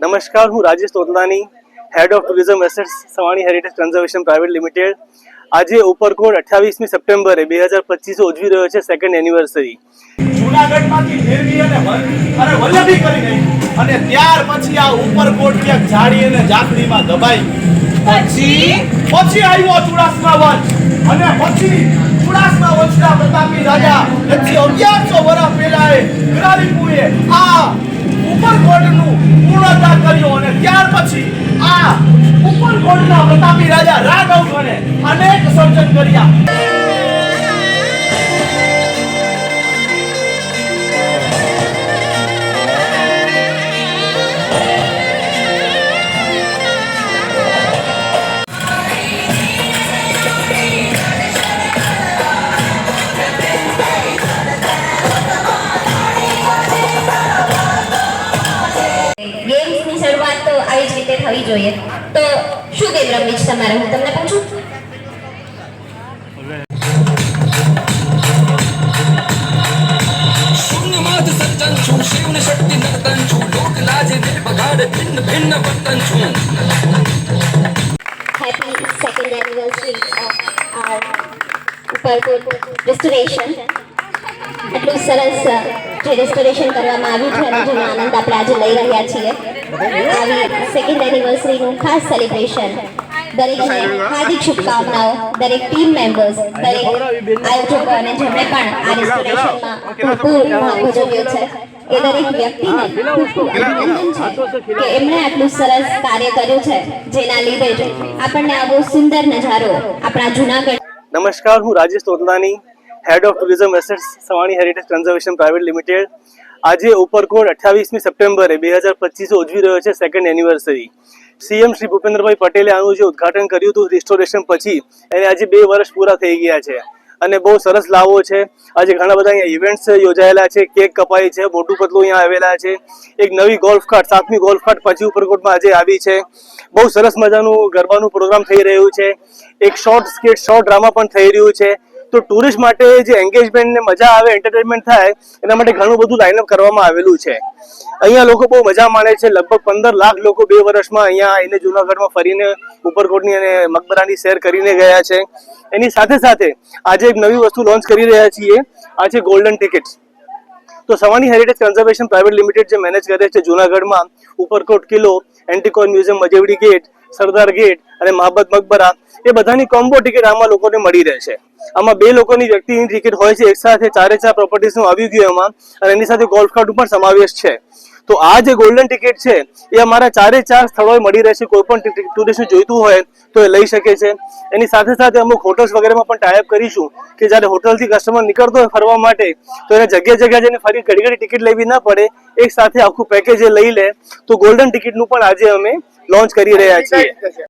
નમસ્કાર હું Rajesh Totlani head of tourism assets Savani heritage conservation private limited આજે ઉપરકોટ અઠ્યાવીસમી સપ્ટેમ્બરે બે હજાર પચીસ ઉજવી રહ્યો છે સેકન્ડ એનિવર્સરી જૂનાગઢમાંથી ફેરવી અને વલ્લભી કરી ગઈ અને ત્યાર પછી આ ઉપરકોટ ક્યાંક જાડી અને ઝાંખરીમાં દબાઈ. પછી? પછી આવ્યો ચુડાસમા વંશ. અને પછી ચુડાસમા વંશના પ્રતાપી રાજા એકસો અગિયારસો વર્ષ પહેલા એ આ ઉપરકોટનું પૂર્ણતા કર્યો અને ત્યાર પછી આ ઉપરકોટના પ્રતાપી રાજા રાઘવ અનેક સર્જન કર્યા. જ રીતે થવી જોઈએ. તો શું ગેમ રમવી છે તમારે? હું તમને પૂછું શૂન્યમાંથી સર્જન છું શિવની શક્તિ નર્તન છું લોક લાજે દિલ બગાડે ભિન્ન ભિન્ન વર્તન છું. Happy second anniversary of our Uparkot restoration એટલું સરસ અ, જે રેસ્ટોરેશન કરવામાં આવ્યું છે અને જેનો આનંદ આપણે આજે લઈ રહ્યા છીએ. આવી સેકન્ડ એનિવર્સરીનું ખાસ સેલિબ્રેશન દરેકને હાર્દિક શુભકામનાઓ, દરેક ટીમ મેમ્બર્સ દરેક આયોજકો અને જેમણે પણ આ રેસ્ટોરેશનમાં ભરપૂર ભાગ ભજવ્યો છે, એ દરેક વ્યક્તિને ખૂબ ખૂબ અભિનંદન છે કે એમણે આટલું સરસ કાર્ય કર્યું છે, જેના લીધે જ આપણને આવો સુંદર નજારો આપણા જૂનાગઢ નમસ્કાર, હું Rajesh Totlani head of tourism assets Savani heritage conservation private limited આજે ઉપરકોટ અઠ્યાવીસમી સપ્ટેમ્બરે બે હજાર પચીસ ઉજવી રહ્યો છે second anniversary CM Shri Bhupendrabhai પટેલે આનું જે ઉદઘાટન કર્યું હતું રિસ્ટોરેશન પછી, એને આજે બે વર્ષ પૂરા થઈ ગયા છે. અને બહુ સરસ લાવો છે. આજે ઘણા બધા અહીંયા ઇવેન્ટ્સ યોજાયેલા છે, કેક કપાઈ છે, મોટું પતલું અહીંયા આવેલા છે. એક નવી ગોલ્ફ કાર્ટ સાતમી ગોલ્ફ કાર્ટ પછી ઉપરકોટમાં આજે આવી છે. બહુ સરસ મજાનું ગરબાનું પ્રોગ્રામ થઈ રહ્યું છે. એક શોર્ટ સ્કેટ શોર્ટ ડ્રામા પણ થઈ રહ્યું છે. તો ટુરિસ્ટ માટે જે એન્ગેજમેન્ટ ને મજા આવે એન્ટરટેનમેન્ટ થાય, એના માટે ઘણું બધું લાઇનઅપ કરવામાં આવેલું છે. અહીંયા લોકો બહુ મજા માણે છે. લગભગ પંદર લાખ લોકો બે વર્ષમાં અહીંયા આવીને જુનાગઢમાં ફરીને ઉપરકોટની અને મકબરાની સેર કરીને ગયા છે. એની સાથે સાથે આજે એક નવી વસ્તુ લોન્ચ કરી રહ્યા છીએ. આ છે ગોલ્ડન ટિકિટ્સ તો Savani heritage conservation private limited જે મેનેજ કરે છે જુનાગઢમાં, ઉપરકોટ કિલ્લો એન્ટિકોન museum Majevadi gate Sardar gate અને મહાબત મકબરા, એ બધાની કોમ્બો ટિકિટ આમાં લોકોને મળી રહેશે આમાં બે લોકોની વ્યક્તિની ટિકિટ હોય છે. એક સાથે ચારે ચાર પ્રોપર્ટીઝનું આવી ગયું એમાં. અને એની સાથે ગોલ્ફ કાર્ડ પણ સમાવેશ છે. તો આ જે ગોલ્ડન ટિકિટ છે, એ અમારા ચારે ચાર સ્થળોએ મળી રહેશે. કોઈ પણ ટુરિસ્ટને જોઈતું હોય તો એ લઈ શકે છે. એની સાથે સાથે અમુક હોટલ્સ વગેરેમાં પણ ટાઈપ કરીશું કે જ્યારે હોટલથી કસ્ટમર નીકળતો હોય ફરવા માટે, તો એને જગ્યા જગ્યા જઈને ફરી ઘડી ઘડી ટિકિટ લેવી ના પડે. એક સાથે આખું પેકેજ લઈ લે. તો ગોલ્ડન ટિકિટનું પણ આજે અમે લોન્ચ કરી રહ્યા છીએ.